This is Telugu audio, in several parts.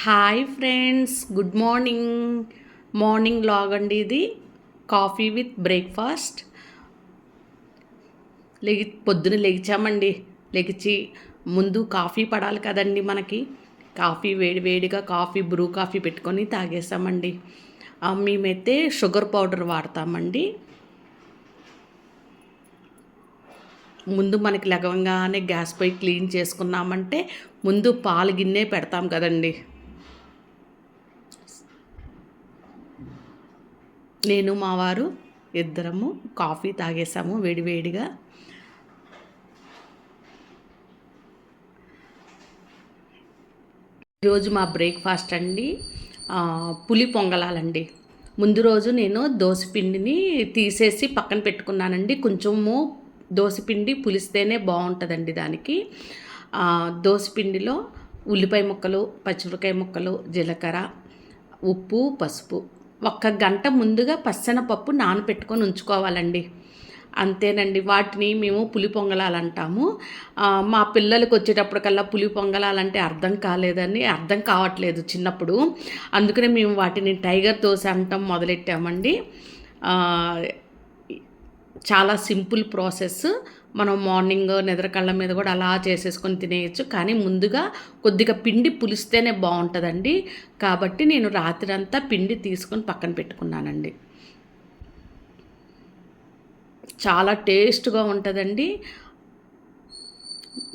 Hi friends good morning. Morning log అండి ఇది. Coffee with breakfast. లెగి పొద్దున లెగిచామండి. లెగిచి ముందు కాఫీ పడాలి కదండి మనకి. కాఫీ వేడి వేడిగా కాఫీ బ్రూ కాఫీ పెట్టుకొని తాగేసామండి. మేమైతే షుగర్ పౌడర్ వాడతామండి. ముందు మనకి లగవంగానే గ్యాస్ పొయ్యి క్లీన్ చేసుకున్నామంటే ముందు పాలు గిన్నె పెడతాం కదండి. నేను మా వారు ఇద్దరము కాఫీ తాగేసాము వేడివేడిగా ఈరోజు మా బ్రేక్ఫాస్ట్ అండి పులి పొంగలాలండి. ముందు రోజు నేను దోసపిండిని తీసేసి పక్కన పెట్టుకున్నానండి. కొంచెము దోసపిండి పులిస్తేనే బాగుంటుందండి దానికి. ఆ, దోసపిండిలో ఉల్లిపాయ ముక్కలు పచ్చిమిరకాయ ముక్కలు జీలకర్ర ఉప్పు పసుపు ఒక్క గంట ముందుగా పచ్చనపప్పు నానపెట్టుకొని ఉంచుకోవాలండి. అంతేనండి వాటిని మేము పులి పొంగలాలంటాము. అంటాము మా పిల్లలకి వచ్చేటప్పటికల్లా పులి పొంగలాలంటే అర్థం కాలేదని అర్థం కావట్లేదు చిన్నప్పుడు. అందుకనే మేము వాటిని టైగర్ దోశ అంటాం మొదలెట్టామండి. చాలా సింపుల్ ప్రాసెస్. మనం మార్నింగ్ నిద్రకళ్ళ మీద కూడా అలా చేసేసుకొని తినేయచ్చు. కానీ ముందుగా కొద్దిగా పిండి పులిస్తేనే బాగుంటుందండి. కాబట్టి నేను రాత్రి అంతా పిండి తీసుకొని పక్కన పెట్టుకున్నానండి. చాలా టేస్ట్గా ఉంటుందండి.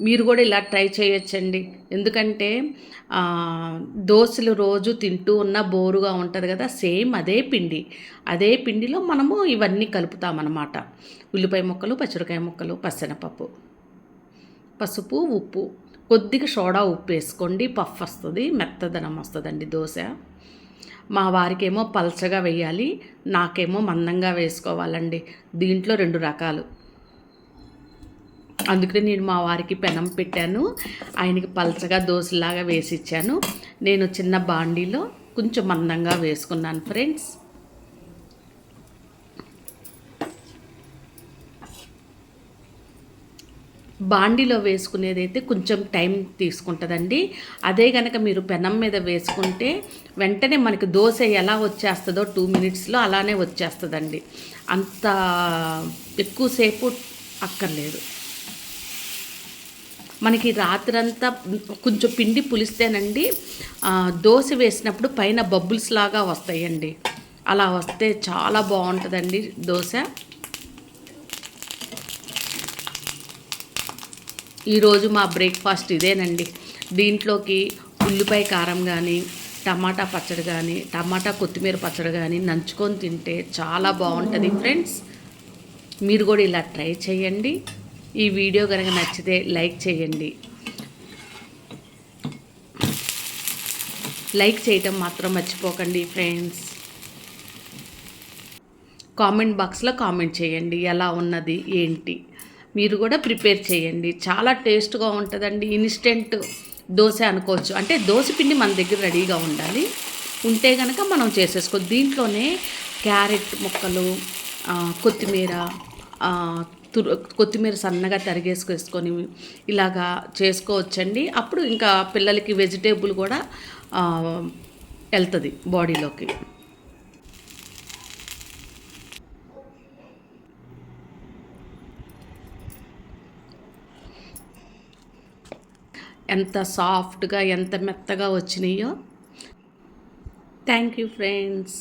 మీరు కూడా ఇలా ట్రై చేయొచ్చండి. ఎందుకంటే దోశలు రోజు తింటూ ఉన్న బోరుగా ఉంటుంది కదా సేమ్ అదే పిండి. అదే పిండిలో మనము ఇవన్నీ కలుపుతామన్నమాట. ఉల్లిపాయ ముక్కలు పచ్చిమిరకాయ ముక్కలు పచ్చనపప్పు పసుపు ఉప్పు. కొద్దిగా సోడా ఉప్పు వేసుకోండి పఫ్ వస్తుంది మెత్తదనం వస్తుందండి దోశ. మా వారికేమో పల్చగా వేయాలి నాకేమో మందంగా వేసుకోవాలండి. దీంట్లో రెండు రకాలు. అందుకనే నేను మా వారికి పెనం పెట్టాను. ఆయనకి పల్చగా దోశలాగా వేసి ఇచ్చాను నేను చిన్న బాండీలో కొంచెం మందంగా వేసుకున్నాను ఫ్రెండ్స్. బాండీలో వేసుకునేదైతే కొంచెం టైం తీసుకుంటుందండి. అదే కనుక మీరు పెనం మీద వేసుకుంటే వెంటనే మనకి దోశ ఎలా వచ్చేస్తుందో టూ మినిట్స్లో అలానే వచ్చేస్తుందండి. అంత ఎక్కువసేపు అక్కర్లేదు. మనకి రాత్రంతా కొంచెం పిండి పులిస్తేనండి దోశ వేసినప్పుడు పైన బబుల్స్ లాగా వస్తాయండి. అలా వస్తే చాలా బాగుంటుందండి దోశ. ఈరోజు మా బ్రేక్ఫాస్ట్ ఇదేనండి. దీంట్లోకి ఉల్లిపాయ కారం కానీ టమాటా పచ్చడి కానీ టమాటా కొత్తిమీర పచ్చడి కానీ నంచుకొని తింటే చాలా బాగుంటుంది ఫ్రెండ్స్. మీరు కూడా ఇలా ట్రై చేయండి. ఈ వీడియో కనుక నచ్చితే లైక్ చేయండి. లైక్ చేయటం మాత్రం మర్చిపోకండి ఫ్రెండ్స్. కామెంట్ బాక్స్లో కామెంట్ చేయండి ఎలా ఉన్నది ఏంటి. మీరు కూడా ప్రిపేర్ చేయండి. చాలా టేస్ట్గా ఉంటుందండి. ఇన్స్టెంట్ దోశ అనుకోవచ్చు. అంటే దోశ పిండి మన దగ్గర రెడీగా ఉండాలి. ఉంటే కనుక మనం చేసేసుకో దీంట్లోనే క్యారెట్ ముక్కలు కొత్తిమీర కొత్తిమీర సన్నగా తరిగేసుకొని ఇలాగా చేసుకోవచ్చండి. అప్పుడు ఇంకా పిల్లలకి వెజిటేబుల్ కూడా వెళ్తుంది బాడీలోకి. ఎంత సాఫ్ట్గా ఎంత మెత్తగా వచ్చినాయో. Thank you friends.